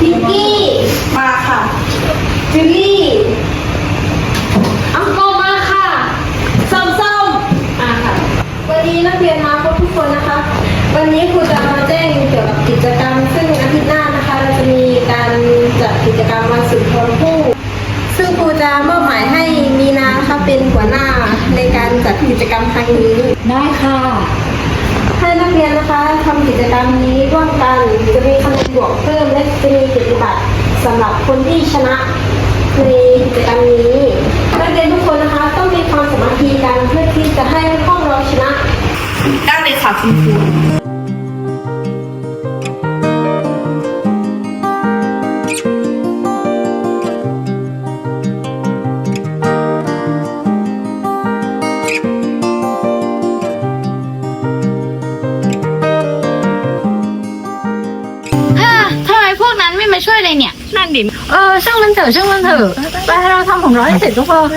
พิงกี้ มาค่ะจูลี่ อังโกมาค่ะส้มส้มมาค่ะ วันนี้นักเรียนมาครบทุกคนนะคะ วันนี้ครูจะมาแจ้งเกี่ยวกับกิจกรรม ซึ่งอาทิตย์หน้านะคะ เราจะมีการจัดกิจกรรมวันสุนทรภู่ซึ่งครูจะมอบหมายให้มีนานะคะเป็นหัวหน้าในการจัดกิจกรรมครั้งนี้ ได้ค่ะ ให้นักเรียนนะคะทำกิจกรรมนี้ร่วมกันจะมีคะแนนบวกเพิ่มและจะมีกิจบัตรสำหรับคนที่ชนะในกิจกรรมนี้ นักเรียนทุกคนนะคะต้องมีความสามัคคีกันเพื่อที่จะให้ห้องเราชนะได้เลยค่ะคุณครู ม่มาช่วยเลยเนี่ย นั่นดิเออช่างมันเถอะช่างมันเถอะไปเราทำของเราให้เสร็จทุกคน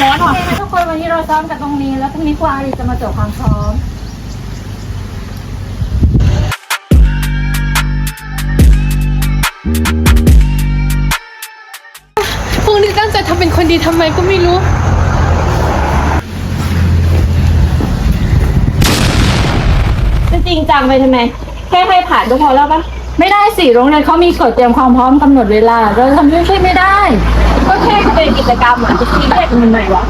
ร้อนหรอทุกคนวันนี้เราซ้อมกันตรงนี้ แล้วพรุ่งนี้ครูอารีจะมาจบความซ้อมพวกนี้ตั้งใจทำเป็นคนดีทำไมก็ไม่รู้ จะจริงจังไปทำไม แค่ให้ผ่านก็พอแล้วปะ ไม่ได้สิโรงเรียนเขามีกฎเตรียมความพร้อมกำหนดเวลา เราทำไม่ใช่ไม่ได้ ก็แค่เป็นกิจกรรมอะจะซีเรียสมันไหนวะ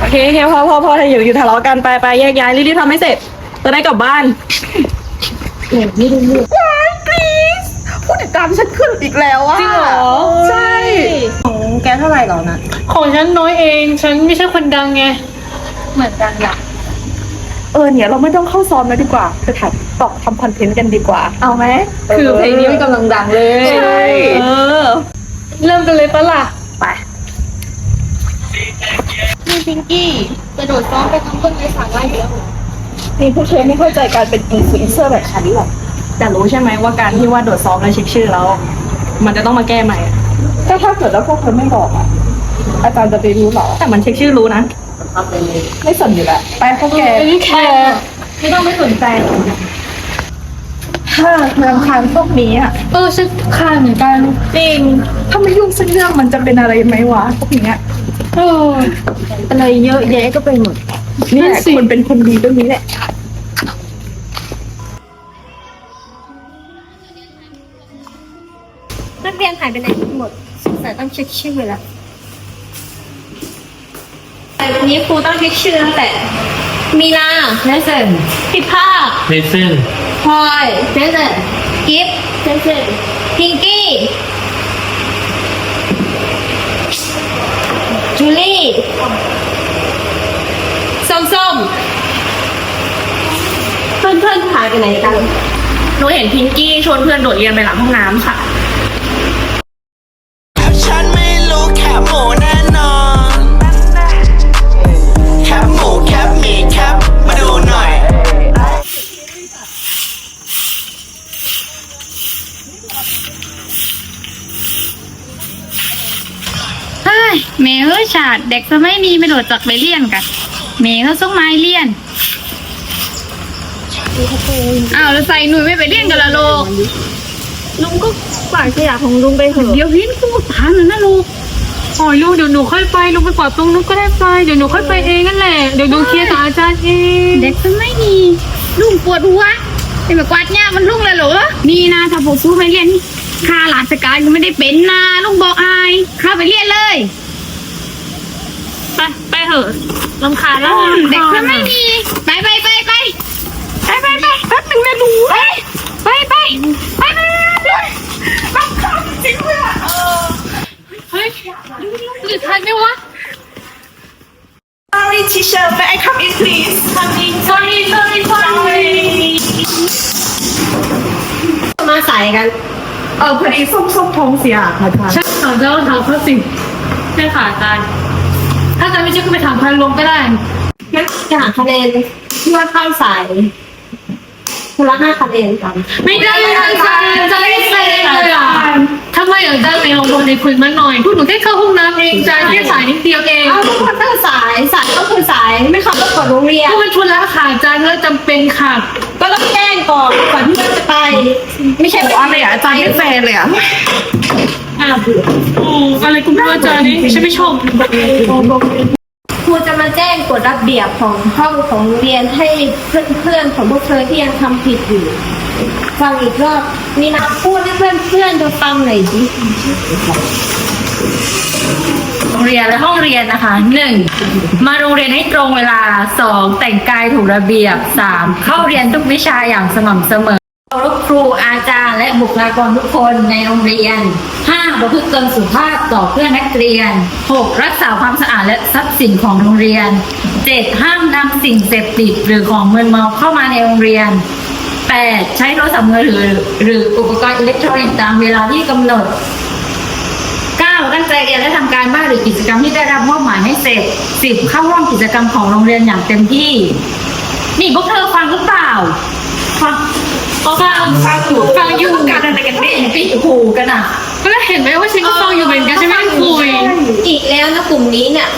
โอเคโอเคพอพอพออย่าอยู่ทะเลาะกันไปไปแยกย้ายรีบๆทำให้เสร็จจะได้กลับบ้านผู้ติดตามฉันขึ้นอีกแล้วอะจริงเหรอ ใช่ ของแกเท่าไหร่หรอนะของฉันน้อยเอง ฉันไม่ใช่คนดังไง เหมือนกันอะเออเนี่ยเราไม่ต้องเข้าซ้อมแล้วดีกว่าไปถ่าย ตอกทำคอนเทนต์กันดีกว่า เอาไหมคือเพลงนี้มันกำลังดังเลยใช่เออ เริ่มกันเลยปะล่ะไปนี่พิงกี้กระโดดซ้อมไปทำต้นไม้สามไร่อยู่แล้วนี่พวกเธอไม่เข้าใจการเป็นอินฟลูเอนเซอร์แบบฉันหรอกแต่รู้ใช่ไหมว่าการที่ว่าโดดซ้อมแล้วเช็คชื่อแล้ว มันจะต้องมาแก้ใหม่ก็ถ้าเกิดว่าพวกเธอไม่บอกอะอาจารย์จะไปรู้หรอ แต่มันเช็คชื่อรู้นะไม่สนอยู่แล้วไปพวกแกอันนี้แคร์ไม่ต้องไม่สนใจ ถ้าเมืองคานพวกนี้อะเออฉันคานเหมือนกันจริงถ้าไม่ยุ่งสักเรื่องมันจะเป็นอะไรไหมวะพวกเนี้ยเอออะไรเยอะแยะก็ไปหมดนี่นั่แหนละสิคนเป็นคนดีตรงนี้แหละนักเรียนหายไปไหนหมดสงสัยต้องเช็คชื่อแล้วแต่วันนี้ครูต้องเช็คชื่อตั้งแต่ มีนาเนสเซนพิภาคเลเส้น พลอยเจสันกิฟต์เจสันพิงกี้จูลี่ส้มส้มเพื่อนเพื่อนๆหายไปไหนกัน หนูเห็นพิงกี้ชวนเพื่อนโดดเรียนไปหลังห้องน้ำค่ะ ดเด็กสมัยนี้ไม่โดดจากไปเรียนกันเมย์เขาส่งไม้เรียนอ้าวแล้วใส่หนุ่ยไม่ไปเรียนกันละลูกลุงก็ฝากขยะของลุงไปเถอะเดี๋ยวพินกูถามหน่อยนะลูกโอ้ยลูกเดี๋ยวหนูค่อยไปลูกไปกวาดตรงนู้นก็ได้ไปเดี๋ยวหนูค่อยไปเองนั่นแหละเดี๋ยวหนูเคลียร์กับอาจารย์เองเด็กสมัยนี้ลุงปวดหัวไอ้แบบกวาดหญ้ามันลุงเลยเหรอนี่นะถ้าพวกสู้ไปเรียนนี่ข้าราชการก็ไม่ได้เป็นนะลุงบอกอายข้าไปเรียนเลยไปไป เถอะลำคาญแล้วเด็กสมัยนี้ไปไปไปไปไปไปไปแป๊บนึงนะหนูไปไปไปไปไปไปบังคับจริงเลยเฮ้ยหรือทันไหมวะ Sorry teacher may I come in please Come in sorry sorry sorry มาสายกันเออพอดีส้มส้มท้องเสียค่ะอาจารย์ใช่ถามเจ้าถามเขาสิใช่ค่ะอาจารย์ ถ้าอาจารย์ไม่เชื่อก็ไปถามพันลงก็ได้งั้นจะหาคะแนนที่ว่าเข้าสายคนละห้าคะแนนกันไม่ได้อาจารย์อาจารย์ไม่เซ็นเลยอะทำไมอาจารย์ไม่ลองโดนในคุยมาหน่อยพวกหนูแค่เข้าห้องน้ำเองอาจารย์แค่สายนิดเดียวเองเอาทุกคนตั้งสายสายก็คือสายไม่ขับรถก่อนโรงเรียนพวกมันทุนละค่ะอาจารย์ก็จำเป็นค่ะ ก็ต้องแจ้งก่อนก่อนที่เราจะไป ไม่ใช่ว่าอะไรอะอาจารย์ไม่แฟร์เลยอะอ่าเบื่ออืมอะไรกูไม่รู้อาจารย์นี่ฉันไม่ชอบครูจะมาแจ้งกฎระเบียบของห้องของโรงเรียนให้เพื่อนๆของพวกเธอที่ยังทำผิดอยู่ฟังอีกรอบมีนะพูดให้เพื่อนๆดูฟังหน่อยดิโรงเรียนและห้องเรียนนะคะหนึ่งมาโรงเรียนให้ตรงเวลาสองแต่งกายถูกระเบียบสามเข้าเรียนทุกวิชาอย่างสม่ำเสมอ เคารพครูอาจารย์และบุคลากรทุกคนในโรงเรียนห้าประพฤติตนสุภาพต่อเพื่อนนักเรียนหกรักษาความสะอาดและทรัพย์สินของโรงเรียนเจ็ดห้ามนำสิ่งเสพติดหรือของมึนเมาเข้ามาในโรงเรียนแปดใช้โทรศัพท์มือถือหรืออุปกรณ์อิเล็กทรอนิกส์ตามเวลาที่กำหนด 9 ตั้งใจเรียนและทำการบ้านหรือกิจกรรมที่ได้รับมอบหมายให้เสร็จ 10 เข้าร่วมกิจกรรมของโรงเรียนอย่างเต็มที่ นี่พวกเธอฟังหรือเปล่าฟัง ฟังฟังอยู่ฟังอยู่กันอะไรกันเนี่ยปิดหูกันอะก็เห็นไหมว่าฉันก็ฟังอยู่เหมือนกันฉันไม่ได้คุยอีกแล้วนะกลุ่มนี้เนี่ย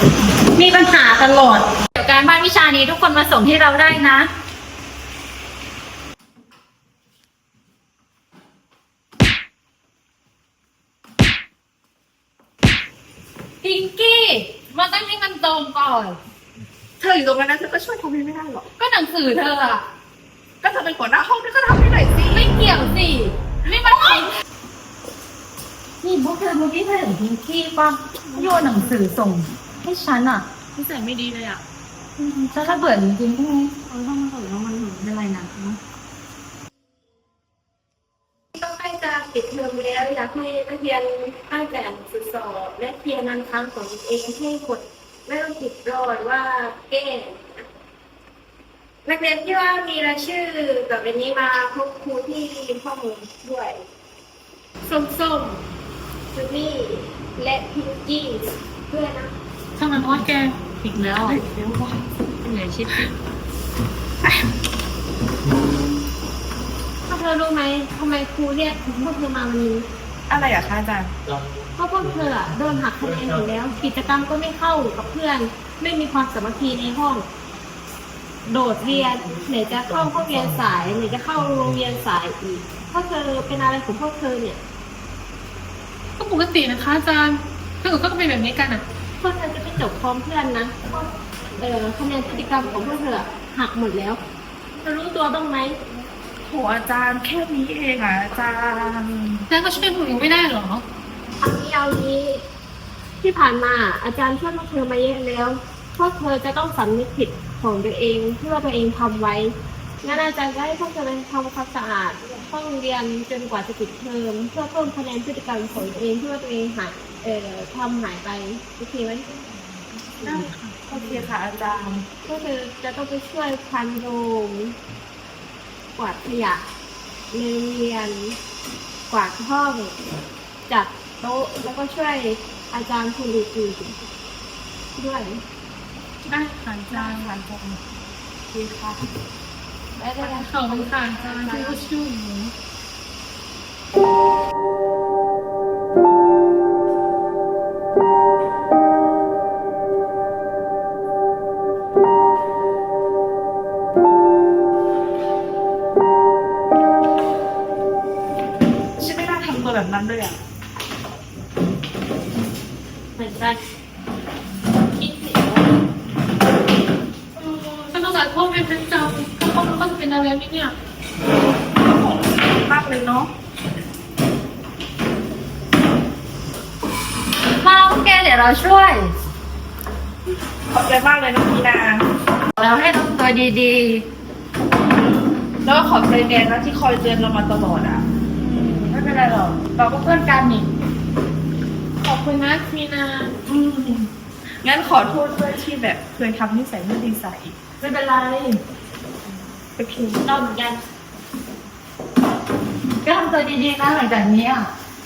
มีปัญหาตลอดเดี๋ยวการบ้านวิชานี้ทุกคนมาส่งที่เราได้นะพิงกี้มันต้องให้มันตรงก่อน เธออยู่ตรงนั้นนะเธอก็ช่วยทำให้ไม่ได้หรอก ก็หนังสือเธออะ ก็เธอเป็นหัวหน้าห้องเธอก็ทำให้หน่อยสิไม่เกี่ยวสิ ไม่มาถ่ายนี่พวกเธอเมื่อกี้เธอเห็นพิงกี้ป่ะโยนหนังสือส่ง ให้ฉันอะนิสัยไม่ดีเลยอะอืมฉันระเบิดจริงๆพรุ่งนี้เออต้องมาส่งแล้วมันหนูเป็นไรนะต้องใกล้จะปิดเทอมแล้วอยากให้นักเรียนตั้งใจอ่านหนังสือสอบและเคลียร์นันทางของตัวเองให้หมดไม่ต้องติดรอดว่าเก้ง นักเรียนที่ว่ามีรายชื่อแบบนี้มาพบครูที่ข้อมูลด้วยส้มส้มจูนี่และพิงกี้ด้วยนะทำไมว่าแกอีกแล้วเหนื่อยชิบถ้าเธอรู้ไหมทำไมครูเรียกพวกเธอมาวันนี้อะไรอะคะอาจารย์เพราะพวกเธออะโดนหักคะแนนอยู่แล้ว กิจกรรมก็ไม่เข้ากับเพื่อน ไม่มีความสามัคคีในห้อง โดดเรียนไหนจะเข้าห้องเรียนสายไหนจะเข้าโรงเรียนสายอีกพวกเธอเป็นอะไรของพวกเธอเนี่ยก็ปกตินะคะอาจารย์ถ้าเกิดก็เป็นแบบนี้กันอะพวกเธอจะไม่จบพร้อมเพื่อนนะเพราะเอ่อคะแนนพฤติกรรมของพวกเธออะหักหมดแล้วเธอรู้ตัวบ้างไหมโหอาจารย์แค่นี้เองอะอาจารย์แล้วก็ช่วยพวกหนูไม่ได้เหรอเอานี้เอานี้ที่ผ่านมาอาจารย์ช่วยพวกเธอมาเยอะแล้วพวกเธอจะต้องสำนึกผิด ของตัวเองที่ว่าตัวเองทำไว้งั้นอาจารย์จะให้พวกเธอไปทำความสะอาดห้องเรียนจนกว่าจะปิดเทอมเพื่อเพิ่มคะแนนพฤติกรรมของตัวเองที่ว่าตัวเองหายเอ่อทำหายไปโอเคไหมได้ค่ะโอเคค่ะอาจารย์พวกเธอจะต้องไปช่วยพันโดมกวาดขยะในโรงเรียนกวาดห้องจัดโต๊ะแล้วก็ช่วยอาจารย์คนอื่นๆด้วย ได้ค่ะจารย์อาจารย์โอค่ะได้ได้ได้ขอบคุณค่ะจารย์ที่ช่วยหนูฉันไม่น่าทำตัวแบบนั้นเลยอะเหมือนกันคิดสิ ฉันต้องการพ่อเป็นประจำถ้าพ่อมันก็จะเป็นอะไรนี่เนี่ยมากเลยเนาะมาพวกแกเดี๋ยวเราช่วย ขอบใจมากเลยน้องมีนาเราให้ทำตัวดีแล้วก็ขอบใจแนนนะที่คอยเตือนเรามาตลอดอะๆไม่เป็นไรหรอกเราก็เพื่อนกันนี่ขอบคุณนะมีนา อืมงั้นขอโทษด้วยที่แบบเคยทำนิสัยไม่ดีใส่ ไม่เป็นไรโอเคเราเหมือนกันก็ทำตัวดีๆนะหลังจากนี้อะ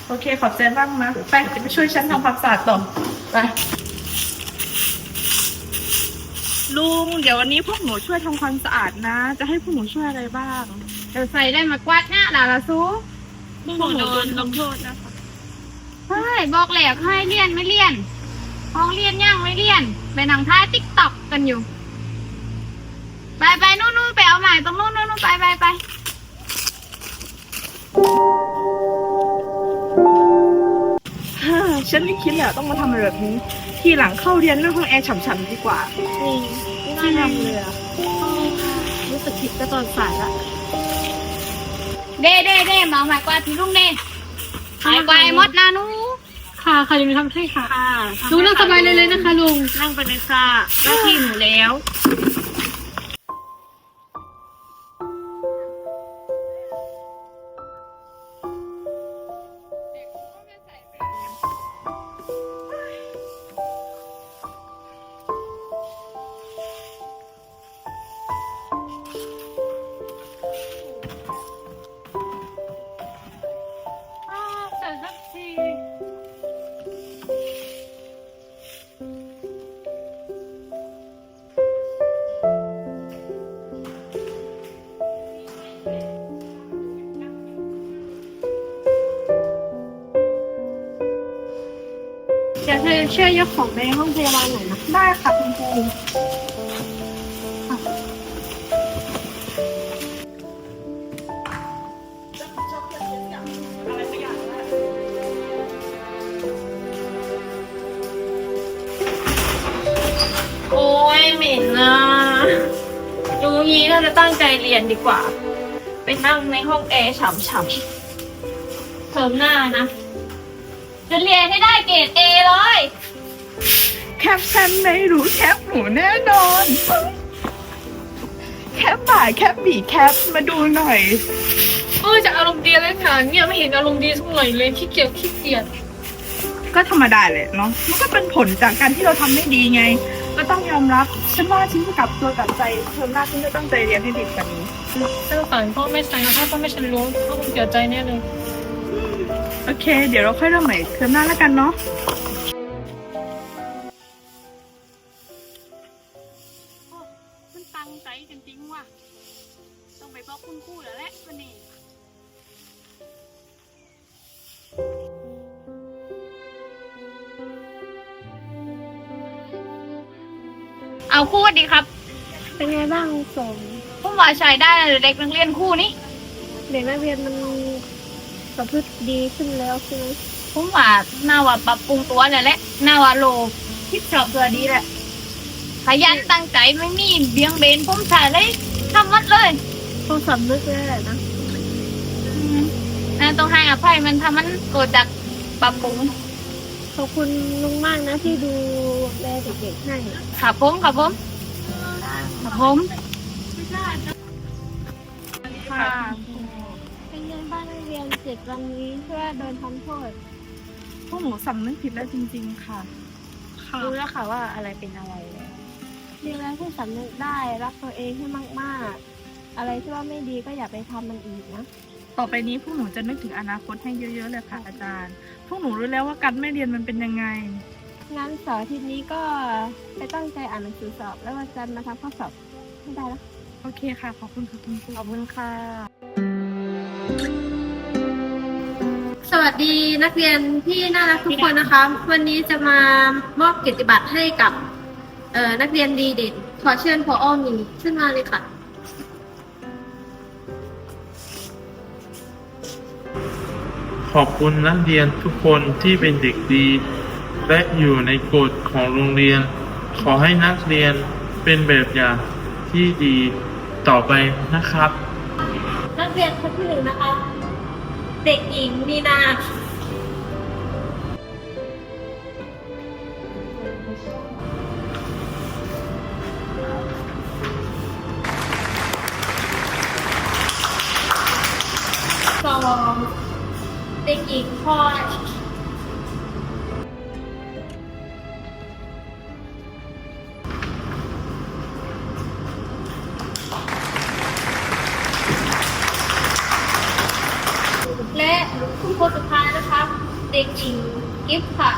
โอเคขอบใจมากนะไปจะไปช่วยฉันทำความสะอาดต่อไปลุงเดี๋ยววันนี้พวกหนูช่วยทำความสะอาดนะ จะให้พวกหนูช่วยอะไรบ้างเดี๋ยวใส่ได้มากวาดหน้าด่าละซูพวกหนูโดนลงโทษนะคะเฮ้ยบอกแล้วให้เรียนไม่เรียนห้องเรียนย่างไม่เรียนไปนั่งท้ายติ๊กต็อกกันอยู่ ไปไปนู่นนู่นไปเอาใหม่ตรงนู่นนู่นนู่นไปไปไปฮ่าฉันไม่คิดเลยอะต้องมาทำอะไรแบบนี้ ทีหลังเข้าเรียนเรื่องห้องแอร์ฉ่ำๆดีกว่าที่ทำเลยอะรู้สึกผิดก็ตอนสายละเด้เด้เด้มาเอาใหม่กวาดที่ลุงเด้หายไปหมดนะหนูค่ะค่ะยินดีทำให้ค่ะลุงนั่งสบายเลยเลยนะคะลุง นั่งไปเลยค่ะหน้าที่หนูแล้ว อช่วยยกของไปห้องพยาบาลหน่อยนะได้ค่ะคุณครูโอ้ยเหม็นนะรู้งี้เราจะตั้งใจเรียนดีกว่า ไปนั่งในห้องแอร์ฉ่ำๆเทอมหน้านะ จะเรียนให้ได้เกรดเอเลย แคปชั่นไม่รู้แคปหนูแน่นอน แคปบ่ายแคปบีแคปมาดูหน่อย เออจะอารมณ์ดีเลยค่ะเนี่ยไม่เห็นอารมณ์ดีสักหน่อยเลยขี้เกียจขี้เกียจก็ธรรมดาเลยเนาะมันก็เป็นผลจากการที่เราทำไม่ดีไง ก็ต้องยอมรับ ฉันว่าฉันจะกลับตัวกลับใจเทอมหน้าฉันจะตั้งใจเรียนให้ดีกว่านี้ ถ้าฝันพ่อไม่ใส่ถ้าพ่อไม่ฉันรู้พ่อคงเสียใจแน่เลย โอเค เดี๋ยวเราค่อยเริ่มใหม่เทอมหน้าแล้วกันเนาะมันตั้งใจจริงๆว่ะ ต้องไปบอกคุณครูแล้วแหละวันนี้เอาครูสวัสดีครับ เป็นไงบ้างสมผมว่าใช้ได้นะเด็กนักเรียนครู่นี่เด็กนักเรียนมัน ประพฤติดีขึ้นแล้วใช่ไหมผมว่าน่าว่าปรับปรุงตัวแล้วแหละน่าว่าโลคิดชอบตัวดีแหละขยันตั้งใจไม่มีเบี่ยงเบนผมใช้เลยทำหมัดเลยต้องสำนึกเลยแหละนะอืมน่าต้องให้อภัยมันทำมันเกิดจากปรับปรุงขอบคุณลุงมากนะที่ดูแลเด็กๆให้ครับผมครับผมครับผมค่ะ เป็นไงบ้างนักเรียนเจ็ดวันนี้เพื่อโดนทำโทษพวกหนูสำนึกผิดแล้วจริงๆค่ะรู้แล้วค่ะว่าอะไรเป็นอะไรเรียนแล้วที่สำนึกได้รักตัวเองให้มากๆ อะไรที่ว่าไม่ดีก็อย่าไปทำมันอีกนะต่อไปนี้พวกหนูจะนึกถึงอนาคตให้เยอะๆเลยค่ะอาจารย์ พวกหนูรู้แล้วว่าการไม่เรียนมันเป็นยังไงงั้นเสาร์อาทิตย์นี้ก็ไปตั้งใจอ่านหนังสือสอบ แล้ววันจันทร์มาทำข้อสอบให้ได้แล้ว โอเคค่ะ ขอบคุณค่ะคุณครู ขอบคุณค่ะ สวัสดีนักเรียนที่น่ารักทุกคนนะคะ วันนี้จะมามอบเกียรติบัตรให้กับเอ่อนักเรียนดีเด่นขอเชิญพออ้อมีขึ้นมาเลยค่ะ ขอบคุณนักเรียนทุกคนที่เป็นเด็กดี และอยู่ในกฎของโรงเรียน ขอให้นักเรียนเป็นแบบอย่างที่ดีต่อไปนะครับ นักเรียนคน เด็กหญิงมีนา คุณคนสุดท้ายนะคะ เด็กหญิงกิฟต์ค่ะ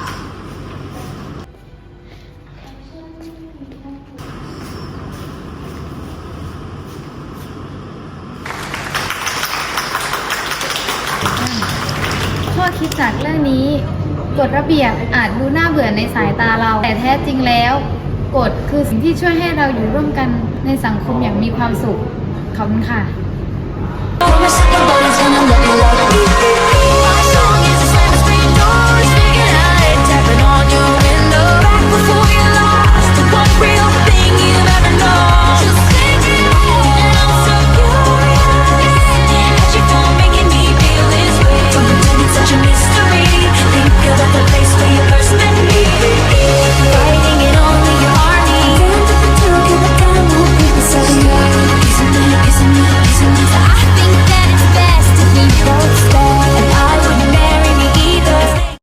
ข้อคิดจากเรื่องนี้กฎระเบียบอาจดูน่าเบื่อในสายตาเรา แต่แท้จริงแล้ว กฎคือสิ่งที่ช่วยให้เราอยู่ร่วมกันในสังคมอย่างมีความสุข ขอบคุณค่ะ